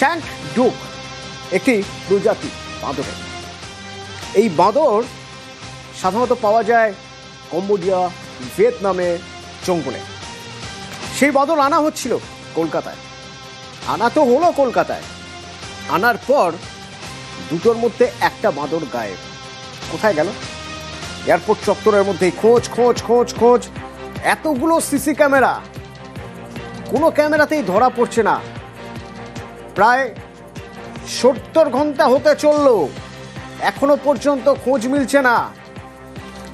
Shank ডুক, একটি প্রজাতি বাঁদরের এই বাঁদর সাধারণত পাওয়া যায় কম্বোডিয়া, ভিয়েতনামে চঙ্গনে সেই বাঁদর আনা হচ্ছিল কলকাতায়। আনা তো হলো কলকাতায়। আনার পর দুটোর মধ্যে একটা বাঁদর গায়েব। কোথায় গেল? এয়ারপোর্ট চত্বরের মধ্যে খোঁজ খোঁজ খোঁজ খোঁজ। এতগুলো সিসি ক্যামেরা। কোনো ক্যামেরাতেই ধরা পড়ছে না। প্রায় সত্তর ঘণ্টা হতে চলল। এখনও পর্যন্ত খোঁজ মিলছে না।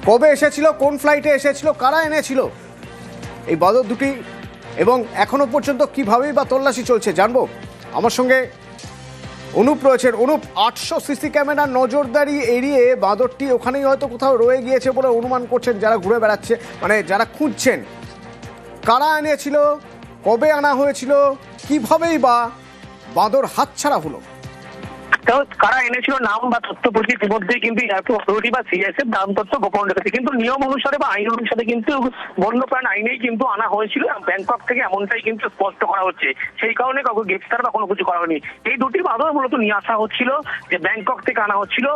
কবে এসেছিল, কোন ফ্লাইটে এসেছিল, কারা এনেছিল? এই বাদর দুটি এবং এখনও পর্যন্ত কিভাবেই বা তল্লাশি চলছে জানব। আমার সঙ্গে অনুপ রয়েছেন। অনুপ, আটশো সিসি ক্যামেরার নজরদারি এড়িয়ে বাঁদরটি ওখানেই হয়তো কোথাও রয়ে গিয়েছে বলে অনুমান করছেন যারা ঘুরে বেড়াচ্ছে মানে যারা খুঁজছেন। কারা এনেছিল, কবে আনা হয়েছিল, কিভাবেই বা বাঁদর হাতছাড়া হলো। কারা এনেছিল নাম বা তথ্য ইতিমধ্যেই কিন্তু এয়ারপোর্ট অথরিটি বা সিএসএফ নাম তথ্য গোপন রেখেছে। কিন্তু নিয়ম অনুসারে বা আইন অনুসারে কিন্তু বন্যপ্রাণ আইনেই কিন্তু আনা হয়েছিল ব্যাংকক থেকে এমনটাই কিন্তু স্পষ্ট করা হচ্ছে। সেই কারণে কাউকে গ্রেফতার বা কোনো কিছু করা হয়নি। এই দুটি বাদর মূলত নিয়ে আসা হচ্ছিল যে ব্যাংকক থেকে আনা হচ্ছিল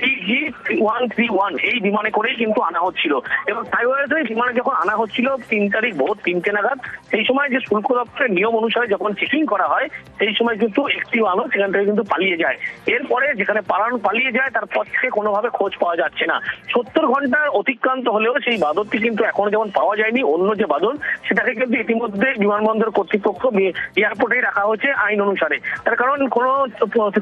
টিজি ওয়ান থ্রি ওয়ান এই বিমানে করেই কিন্তু আনা হচ্ছিল। এবং তাইওয়ারে বিমানে যখন আনা হচ্ছিল তিন তারিখ ভোর তিনটে নাগাদ, সেই সময় যে শুল্ক দপ্তরের নিয়ম অনুসারে যখন চেকিং করা হয়, সেই সময় কিন্তু একটি বাদর সেখান থেকে কিন্তু পালিয়ে যায়। এরপরে যেখানে পালানো পালিয়ে যায় তারপর থেকে কোনোভাবে খোঁজ পাওয়া যাচ্ছে না। সত্তর ঘণ্টার অতিক্রান্ত হলেও সেই বাদরটি কিন্তু এখনও যেমন পাওয়া যায়নি, অন্য যে বাদর, সেটাকে কিন্তু ইতিমধ্যে বিমানবন্দর কর্তৃপক্ষ এয়ারপোর্টেই রাখা হয়েছে আইন অনুসারে। তার কারণ কোনো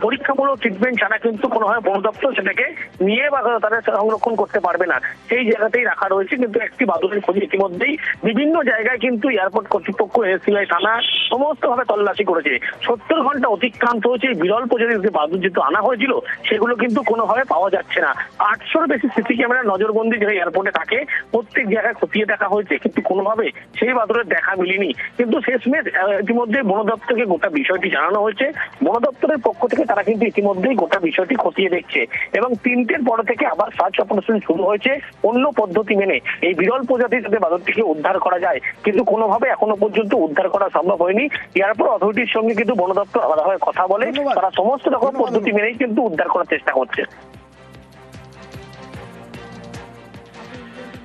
পরীক্ষামূলক ট্রিটমেন্ট ছাড়া কিন্তু কোনোভাবে বন দপ্তর সেটাকে নিয়ে বা তারা সংরক্ষণ করতে পারবে না। সেই জায়গাতেই রাখা রয়েছে, কিন্তু একটি বাদরের খোঁজ ইতিমধ্যেই বিভিন্ন জায়গায় কিন্তু এয়ারপোর্ট কর্তৃপক্ষ, এসিআই থানা সমস্ত ভাবে তল্লাশি করেছে। সত্তর ঘণ্টা অতিক্রান্ত হয়েছে বিরল প্রজাতির যে বাদুর যেহেতু আনা হয়েছিল সেগুলো কিন্তু কোনোভাবে পাওয়া যাচ্ছে না। আটশোর বেশি সিসি ক্যামেরা নজরবন্দি যেটা এয়ারপোর্টে থাকে প্রত্যেক জায়গায় খতিয়ে দেখা হয়েছে কিন্তু কোনোভাবে সেই বাদরের দেখা মিলেনি। কিন্তু শেষমেশ ইতিমধ্যে বন দপ্তরকে গোটা বিষয়টি জানানো হয়েছে। বন দপ্তরের পক্ষ থেকে তারা কিন্তু ইতিমধ্যেই গোটা বিষয়টি খতিয়ে দেখছে। এবং তিনটের পর থেকে আবার সার্চ অপারেশন শুরু হয়েছে অন্য পদ্ধতি মেনে। এই বিরল প্রজাতি যাতে বাদরটিকে উদ্ধার করা যায় কিন্তু কোনোভাবে এখনও পর্যন্ত উদ্ধার করা সম্ভব হয়নি। এয়ারপোর্ট অথরিটির সঙ্গে কিন্তু বন দপ্তর আলাদাভাবে কথা বলে। তারা সমস্ত রকম ধন্যবাদ। পদ্ধতি মেনেই কিন্তু উদ্ধার করার চেষ্টা করছে